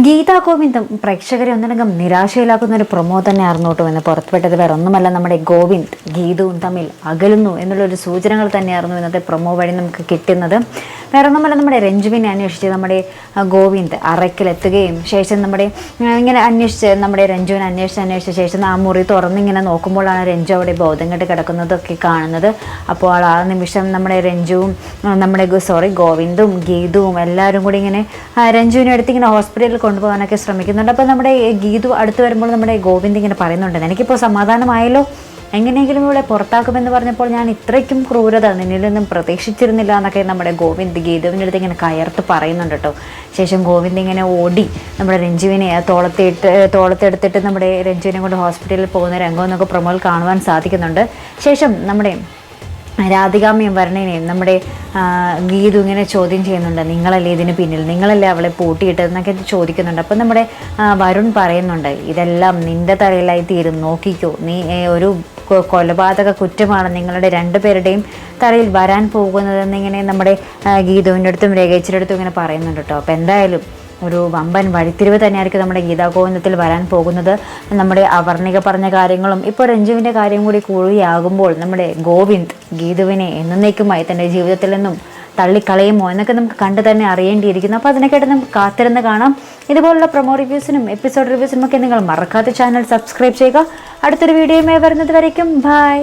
ഗീതാ ഗോവിന്ദം പ്രേക്ഷകരെ ഒന്നിനകം നിരാശയിലാക്കുന്ന ഒരു പ്രൊമോ തന്നെയായിരുന്നു കേട്ടോ എന്ന് പുറത്തുവിട്ടത്. വേറെ ഒന്നുമല്ല നമ്മുടെ ഗോവിന്ദ് ഗീതവും തമ്മിൽ അകലുന്നു എന്നുള്ളൊരു സൂചനകൾ തന്നെയായിരുന്നു ഇന്നത്തെ പ്രൊമോ വഴി നമുക്ക് കിട്ടുന്നത്. വേറെ ഒന്നുമല്ല നമ്മുടെ രഞ്ജുവിനെ അന്വേഷിച്ച് നമ്മുടെ ഗോവിന്ദ് അറയ്ക്കലെത്തുകയും ശേഷം നമ്മുടെ ഇങ്ങനെ അന്വേഷിച്ച് നമ്മുടെ രഞ്ജുവിനെ അന്വേഷിച്ച് അന്വേഷിച്ച ശേഷം ആ മുറി തുറന്നിങ്ങനെ നോക്കുമ്പോഴാണ് രഞ്ജു അവിടെ ബോധം കെട്ട് കിടക്കുന്നതൊക്കെ കാണുന്നത്. അപ്പോൾ ആ നിമിഷം നമ്മുടെ രഞ്ജുവും നമ്മുടെ സോറി ഗോവിന്ദും ഗീതുവും എല്ലാവരും കൂടി ഇങ്ങനെ രഞ്ജുവിനെ അടുത്ത് ഇങ്ങനെ ഹോസ്പിറ്റലിൽ കൊണ്ടുപോകാനൊക്കെ ശ്രമിക്കുന്നുണ്ട്. അപ്പോൾ നമ്മുടെ ഗീതു അടുത്ത് വരുമ്പോൾ നമ്മുടെ ഗോവിന്ദ് ഇങ്ങനെ പറയുന്നുണ്ട് എനിക്കിപ്പോൾ സമാധാനമായല്ലോ? എങ്ങനെയെങ്കിലും ഇവിടെ പുറത്താക്കുമെന്ന് പറഞ്ഞപ്പോൾ ഞാൻ ഇത്രയ്ക്കും ക്രൂരത നിന്നിൽ നിന്നും പ്രതീക്ഷിച്ചിരുന്നില്ല എന്നൊക്കെ നമ്മുടെ ഗോവിന്ദ് ഗീതുവിന്റെ അടുത്ത് ഇങ്ങനെ കയർത്ത് പറയുന്നുണ്ട് കേട്ടോ. ശേഷം ഗോവിന്ദ് ഇങ്ങനെ ഓടി നമ്മുടെ രഞ്ജുവിനെ തോളത്തിട്ട് തോളത്തെടുത്തിട്ട് നമ്മുടെ രഞ്ജുവിനെ കൊണ്ട് ഹോസ്പിറ്റലിൽ പോകുന്ന രംഗം എന്നൊക്കെ പ്രൊമോയിൽ കാണുവാൻ സാധിക്കുന്നുണ്ട്. ശേഷം നമ്മുടെ രാധികാമ്മയും വരണേനെയും നമ്മുടെ ഗീതു ഇങ്ങനെ ചോദ്യം ചെയ്യുന്നുണ്ട്. നിങ്ങളല്ലേ ഇതിന് പിന്നിൽ? നിങ്ങളല്ലേ അവളെ പൂട്ടിയിട്ടതെന്നൊക്കെ ചോദിക്കുന്നുണ്ട്. അപ്പം നമ്മുടെ വരുൺ പറയുന്നുണ്ട് ഇതെല്ലാം നിന്റെ തലയിലായി തീരും. നോക്കിക്കോ. നീ ഒരു കൊലപാതക കുറ്റമാണ് നിങ്ങളുടെ രണ്ടുപേരുടെയും തലയിൽ വരാൻ പോകുന്നതെന്നിങ്ങനെ നമ്മുടെ ഗീതുവിന്റെ അടുത്തും രേഖച്ചിന്റെ അടുത്തും ഇങ്ങനെ പറയുന്നുണ്ട് കേട്ടോ. അപ്പോൾ എന്തായാലും ഒരു വമ്പൻ വഴിത്തിരിവ് തന്നെയായിരിക്കും നമ്മുടെ ഗീതാഗോവിന്ദത്തിൽ വരാൻ പോകുന്നത്. നമ്മുടെ അവർണിക പറഞ്ഞ കാര്യങ്ങളും ഇപ്പോൾ രഞ്ജുവിന്റെ കാര്യം കൂടി കൂടിയാകുമ്പോൾ നമ്മുടെ ഗോവിന്ദ് ഗീതുവിനെ എന്നേക്കുമായി തന്റെ ജീവിതത്തിൽ നിന്നും തള്ളിക്കളയുമോ എന്നൊക്കെ നമുക്ക് കണ്ടു തന്നെ അറിയേണ്ടിയിരിക്കുന്നു. അപ്പോൾ അതിനെക്കായിട്ട് നമുക്ക് കാത്തിരുന്ന് കാണാം. ഇതുപോലുള്ള പ്രൊമോ റിവ്യൂസിനും എപ്പിസോഡ് റിവ്യൂസിനും ഒക്കെ നിങ്ങൾ മറക്കാത്ത ചാനൽ സബ്സ്ക്രൈബ് ചെയ്യുക. അടുത്തൊരു വീഡിയോയുമായി വരുന്നത് വരയ്ക്കും. ബൈ